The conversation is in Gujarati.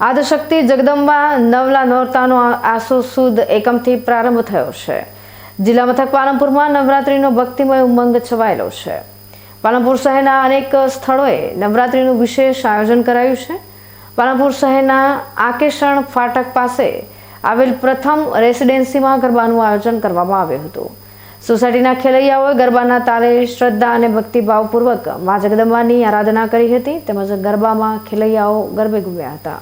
આદશક્તિ જગદંબા નવલા નોરતાનો આસો સુદ એકમથી પ્રારંભ થયો છે. જિલ્લા મથક પાલનપુરમાં નવરાત્રિનો ભક્તિમય ઉમંગ છવાયેલો છે. પાલનપુર શહેરના અનેક સ્થળોએ નવરાત્રિનું વિશેષ આયોજન કરાયું છે. પાલનપુર શહેરના આકેશણ ફાટક પાસે આવેલ પ્રથમ રેસિડેન્સીમાં ગરબાનું આયોજન કરવામાં આવ્યું હતું. સોસાયટીના ખેલૈયાઓએ ગરબાના તાલે શ્રદ્ધા અને ભક્તિભાવપૂર્વક મા જગદંબાની આરાધના કરી હતી. તેમજ ગરબામાં ખેલૈયાઓ ગરબે ઘૂમ્યા હતા.